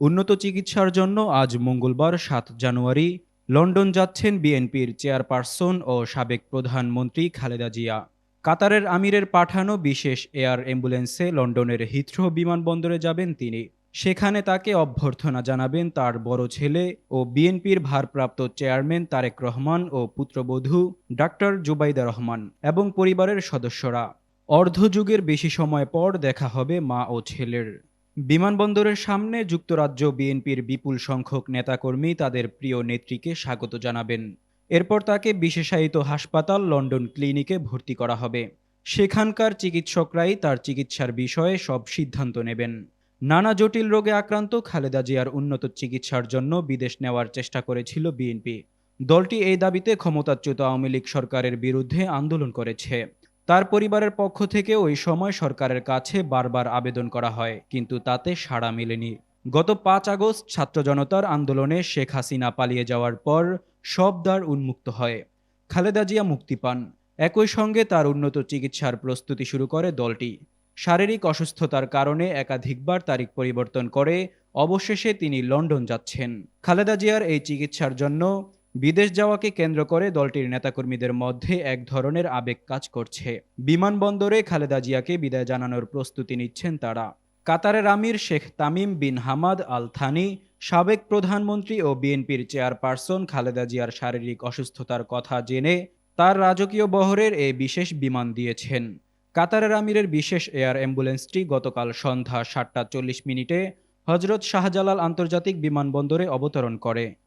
উন্নত চিকিৎসার জন্য আজ মঙ্গলবার সাত জানুয়ারি লন্ডন যাচ্ছেন বিএনপির চেয়ারপারসন ও সাবেক প্রধানমন্ত্রী খালেদা জিয়া। কাতারের আমিরের পাঠানো বিশেষ এয়ার অ্যাম্বুলেন্সে লন্ডনের হিথ্রো বিমানবন্দরে যাবেন তিনি। সেখানে তাকে অভ্যর্থনা জানাবেন তার বড় ছেলে ও বিএনপির ভারপ্রাপ্ত চেয়ারম্যান তারেক রহমান ও পুত্রবধূ ডাক্তার জুবাইদা রহমান এবং পরিবারের সদস্যরা। অর্ধযুগের বেশি সময় পর দেখা হবে মা ও ছেলের। বিমানবন্দরের সামনে যুক্তরাজ্য বিএনপির বিপুল সংখ্যক নেতাকর্মী তাদের প্রিয় নেত্রীকে স্বাগত জানাবেন। এরপর তাকে বিশেষায়িত হাসপাতাল লন্ডন ক্লিনিকে ভর্তি করা হবে। সেখানকার চিকিৎসকরাই তার চিকিৎসার বিষয়ে সব সিদ্ধান্ত নেবেন। নানা জটিল রোগে আক্রান্ত খালেদা জিয়ার উন্নত চিকিৎসার জন্য বিদেশ নেওয়ার চেষ্টা করেছিল বিএনপি। দলটি এই দাবিতে ক্ষমতাচ্যুত আওয়ামী লীগ সরকারের বিরুদ্ধে আন্দোলন করেছে। তার পরিবারের পক্ষ থেকে ওই সময় সরকারের কাছে বারবার আবেদন করা হয়, কিন্তু তাতে সাড়া মেলেনি। গত পাঁচ আগস্ট ছাত্র জনতার আন্দোলনে শেখ হাসিনা পালিয়ে যাওয়ার পর সব দ্বার উন্মুক্ত হয়। খালেদা জিয়া মুক্তি পান। একই সঙ্গে তার উন্নত চিকিৎসার প্রস্তুতি শুরু করে দলটি। শারীরিক অসুস্থতার কারণে একাধিকবার তারিখ পরিবর্তন করে অবশেষে তিনি লন্ডন যাচ্ছেন। খালেদা জিয়ার এই চিকিৎসার জন্য বিদেশ যাওয়াকে কেন্দ্র করে দলটির নেতাকর্মীদের মধ্যে এক ধরনের আবেগ কাজ করছে। বিমানবন্দরে খালেদা জিয়াকে বিদায় জানানোর প্রস্তুতি নিচ্ছেন তারা। কাতারের আমির Sheikh Tamim bin Hamad Al Thani সাবেক প্রধানমন্ত্রী ও বিএনপির চেয়ারপারসন খালেদা জিয়ার শারীরিক অসুস্থতার কথা জেনে তার রাজকীয় বহরের এ বিশেষ বিমান দিয়েছেন। কাতারের আমিরের বিশেষ এয়ার অ্যাম্বুলেন্সটি গতকাল সন্ধ্যা সাতটা চল্লিশ মিনিটে হজরত শাহজালাল আন্তর্জাতিক বিমানবন্দরে অবতরণ করে।